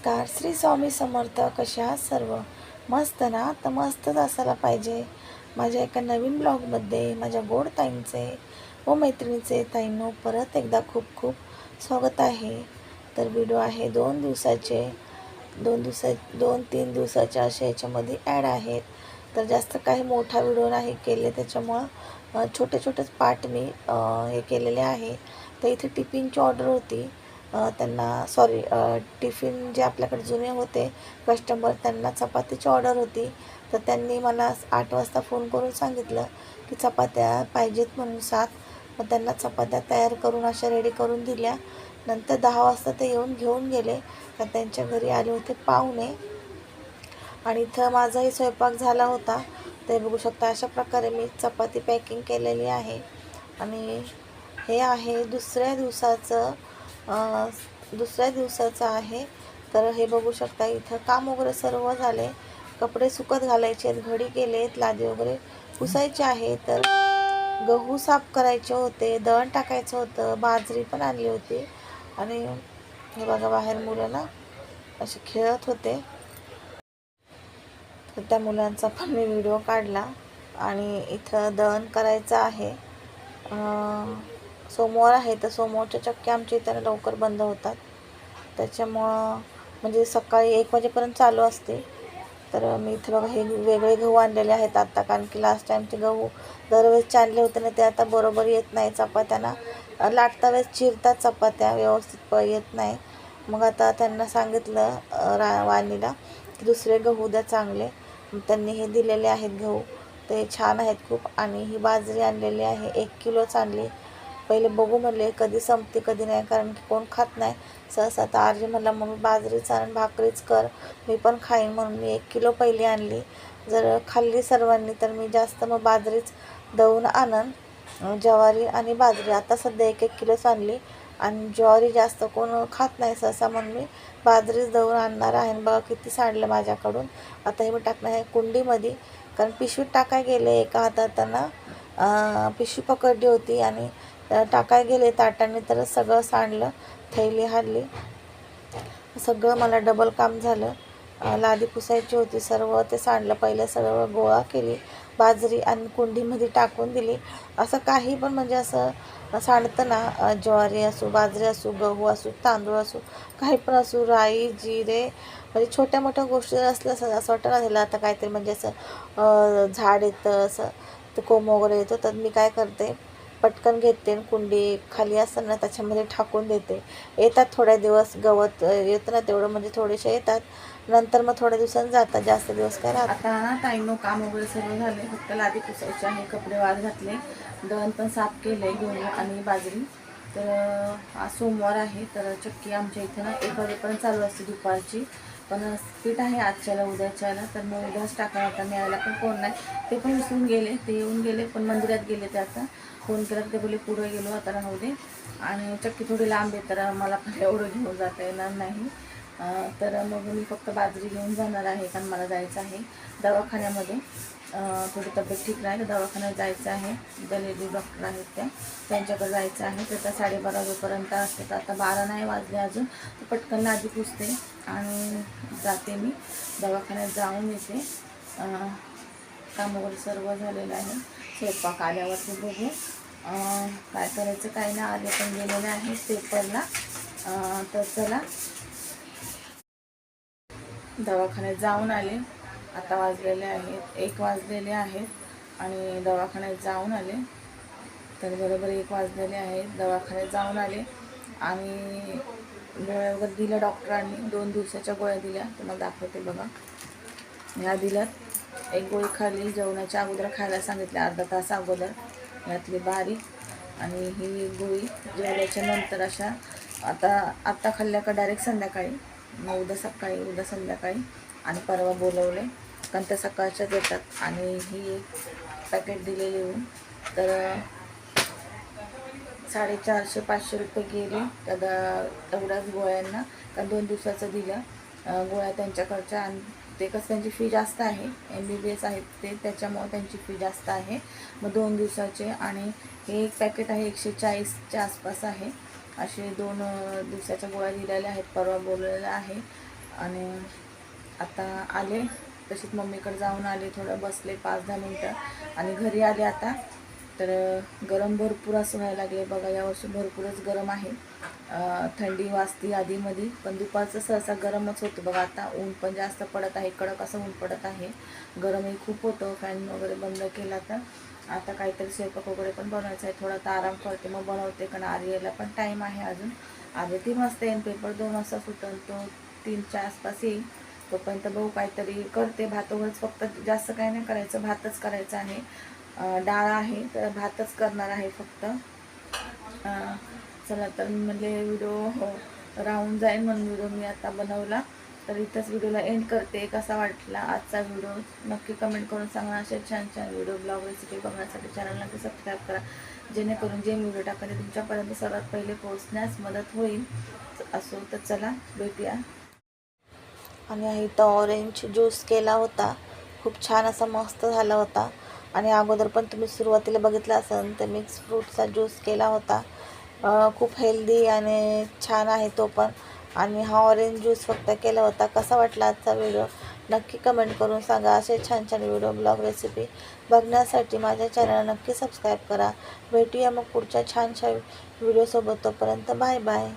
नमस्कार. श्री स्वामी समर्थ कशा सर्व? मस्त ना? तर मस्तच असायला पाहिजे. माझ्या एका नवीन ब्लॉगमध्ये माझ्या गोड ताईंचे व मैत्रिणीचे ताईंनो परत एकदा खूप खूप स्वागत आहे. तर व्हिडिओ आहे दोन दिवसाचे. दोन दिवसा दोन तीन दिवसाच्या असे याच्यामध्ये ॲड आहेत. तर जास्त काही मोठा व्हिडिओ नाही केले त्याच्यामुळं छोटे छोटेच पार्ट मी हे केलेले आहे. तर इथे टिफिनची ऑर्डर होती. त्यांना सॉरी टिफिन जे आपल्याकडे जुने होते कस्टमर त्यांना चपातीची ऑर्डर होती. तर त्यांनी मला आठ वाजता फोन करून सांगितलं की चपात्या पाहिजेत म्हणून सात. मग त्यांना चपात्या तयार करून अशा रेडी करून दिल्या. नंतर दहा वाजता ते येऊन घेऊन गेले. तर त्यांच्या घरी आले होते पाहुणे. आणि इथं माझाही स्वयंपाक झाला होता. ते बघू शकता अशा प्रकारे मी चपाती पॅकिंग केलेली आहे. आणि हे आहे दुसऱ्या दिवसाचं दुसऱ्या दिवसाचं आहे. तर हे बघू शकता इथं काम वगैरे सर्व झाले. कपडे सुकत घालायचे आहेत घडी केलेत लादी वगैरे पुसायचे आहे. तर गहू साफ करायचे होते दळण टाकायचं होतं बाजरी पण आणली होती. आणि हे बघा बाहेर मुलं ना असे खेळत होते. तर त्या मुलांचा पण मी व्हिडिओ काढला. आणि इथं दळण करायचं आहे. सोमवार आहे तर सोमवारच्या चक्क्या आमच्या इथं लवकर बंद होतात. त्याच्यामुळं म्हणजे सकाळी एक वाजेपर्यंत चालू असते. तर मी इथं बघा हे वेगळे गहू आणलेले आहेत आत्ता कारण की लास्ट टाईमचे गहू दरवेळेस आणले होते ना ते आता बरोबर येत नाही. चपात्यांना लाटता वेळेस चिरतात चपात्या व्यवस्थित प येत नाही. मग आता त्यांना सांगितलं रा वाणीला की दुसरे गहू द्या चांगले. त्यांनी हे दिलेले आहेत गहू. ते छान आहेत खूप. आणि ही बाजरी आणलेली आहे एक किलोच आणली. पहिले बघू म्हणले कधी संपते कधी नाही कारण की कोण खात नाही. सहसा तर आरजी म्हणला मग बाजरीच आण भाकरीच कर. मी पण खाईन म्हणून मी एक किलो पहिली आणली. जर खाल्ली सर्वांनी तर मी जास्त मग बाजरीच दळून आणन. ज्वारी आणि बाजरी आता सध्या एक एक किलोच आणली. आणि ज्वारी जास्त कोण खात नाही सहसा म्हणून मी बाजरीच दळून आणणार आहे. बघा किती सांडलं माझ्याकडून. आता हे मी टाकणार आहे कुंडीमध्ये. कारण पिशवीत टाकाय गेले एका हाताताना. अं, पिशवी पकडली होती आणि टाकाय गेले ताटाने तर सगळं सांडलं थैली हाडली सगळं मला डबल काम झालं. लादी पुसायची होती सर्व ते सांडलं. पहिलं सगळं गोळा केली बाजरी आणि कुंडीमध्ये टाकून दिली. असं काही पण म्हणजे असं सांडतं ना ज्वारी असू बाजरी असू गहू असू तांदूळ असू काही पण असू राई जिरे म्हणजे छोट्या मोठ्या गोष्टी असल्या असं असं वाटतं ना आता काहीतरी म्हणजे असं झाड येतं असं ते कोंब वगैरे येतो तर मी काय करते पटकन घेते कुंडी खाली असताना त्याच्यामध्ये टाकून देते. येतात थोड्या दिवस गवत येत येतं ना तेवढं म्हणजे थोडेसे येतात. नंतर मग थोड्या दिवसांनी जातात जास्त दिवस काय राहतात आता ना ताईनो काम वगैरे सर्व झाले. फक्त लादी पुसायचे आहे कपडे वाळ घातले. दळण पण साफ केले गहू आणि बाजरी. तर आज सोमवार आहे. तर चक्की आमच्या इथे ना एक वाजेपर्यंत चालू असते दुपारची. पण पीठ आहे आजच्याला उद्याच्याला तर मग उद्याच टाकायला आता न्यायला पण कोण नाही. ते पण विसरून गेले ते येऊन गेले पण मंदिरात गेले ते आता. फोन केला तर ते बोले पुढे गेलो आता राहू दे. आणि चक्की थोडी लांब आहे तर मला पण एवढं घेऊन जाता येणार नाही. तर मग मी फक्त बाजरी घेऊन जाणार आहे कारण मला जायचं आहे दवाखान्यामध्ये. थोडी तब्येत ठीक नाही तर दवाखान्यात जायचं आहे. ज्या डॉक्टर आहेत त्या. त्यांच्याकडे जायचं आहे. तर त्या साडेबारा वाजेपर्यंत असते तर आता बारा नाही वाजले अजून तर पटकन आधी पुसते आणि जाते मी. दवाखान्यात जाऊन येते. काम वगैरे सर्व झालेलं आहे. स्वयंपाक आल्यावरती बघू. काय करायचं काय नाही आले पण गेलेले आहे पेपरला. तर चला. दवाखान्यात जाऊन आले. आता वाजलेले आहेत एक वाजलेले आहेत आणि दवाखान्यात जाऊन आले. तर बरोबर एक वाजलेले आहेत दवाखान्यात जाऊन आले. आणि गोळ्या वगैरे दिल्या डॉक्टरांनी दोन दिवसाच्या गोळ्या दिल्या. तुम्हाला दाखवते बघा. ह्या दिल्यात. एक गोळी खाल्ली जेवणाच्या अगोदर खायला सांगितल्या अर्धा तास अगोदर. यातली बारीक. आणि ही गोळी जेवल्याच्या नंतर अशा आता आत्ता खाल्ल्या का डायरेक्ट संध्याकाळी. मग उद्या सकाळी उद्या संध्याकाळी. आणि परवा बोलवले. कारण त्या सकाळच्याच येतात. आणि ही एक पॅकेट दिलेली येऊन. तर साडेचारशे पाचशे रुपये गेले. त्या तेवढ्याच गोळ्यांना. कारण दोन दिवसाचं दिलं. गोळ्या त्यांच्याकडच्या. आणि ते कसं त्यांची फी जास्त आहे. एम बी बी एस आहेत ते. त्याच्यामुळे त्यांची फी जास्त आहे. मग दोन दिवसाचे. आणि हे एक पॅकेट आहे एकशे चाळीसच्या आसपास आहे. असे दोन दिवसाच्या गोळ्या दिलेल्या आहेत. परवा बोललेल्या आहे. आणि आता आले तशीच मम्मीकडे जाऊन आले थोडं बसले पाच दहा मिनटं आणि घरी आले आता. तर गरम भरपूर असं व्हायला लागले बघा यावर्षी भरपूरच गरम आहे. थंडी वाजती आधीमध्ये पण दुपारचं सहसा गरमच होतं बघा. आता ऊन पण जास्त पडत आहे कडक असं ऊन पडत आहे. गरमही खूप होतं फॅन वगैरे बंद केला तर. आता काहीतरी स्वयंपाक वगैरे पण बनवायचा आहे थोडा तर आराम करते मग बनवते कारण आर्यला पण टाईम आहे अजून. आर्य ती मस्त येईन पेपर दोन वाजता सुटेल तो तीनच्या आसपास येईल. तोपर्यंत भाऊ काहीतरी करते. भातावरच फक्त जास्त काही नाही करायचं. भातच करायचं आहे डाळ आहे. तर भातच करणार आहे फक्त. चला तर मी म्हणले व्हिडिओ हो राहून जाईल म्हणून व्हिडिओ मी आता बनवला. तर इथंच व्हिडिओला एंड करते. कसा वाटला आजचा व्हिडिओ? नक्की कमेंट करून सांगा. असे छान छान व्हिडिओ ब्लॉग रेसिपी बघण्यासाठी चॅनल नक्की सबस्क्राईब करा. जेणेकरून जे व्हिडिओ टाकले तुमच्यापर्यंत सर्वात पहिले पोहोचण्यास मदत होईल. असो तर चला भेटूया. आणि इथं ऑरेंज ज्यूस केला होता. खूप छान असा मस्त झाला होता. आणि अगोदर पण तुम्ही सुरुवातीला बघितलं असेल तर मिक्स फ्रूटचा ज्यूस केला होता. खूप हेल्दी आणि छान आहे तो पण. आणि हा ऑरेंज ज्यूस फक्त केला होता. कसा वाटला आजचा व्हिडिओ नक्की कमेंट करून सांगा. असे छान छान व्हिडिओ ब्लॉग रेसिपी बघण्यासाठी माझ्या चॅनलला नक्की सबस्क्राईब करा. भेटूया मग पुढच्या छानशा व्हिडिओसोबत तोपर्यंत बाय बाय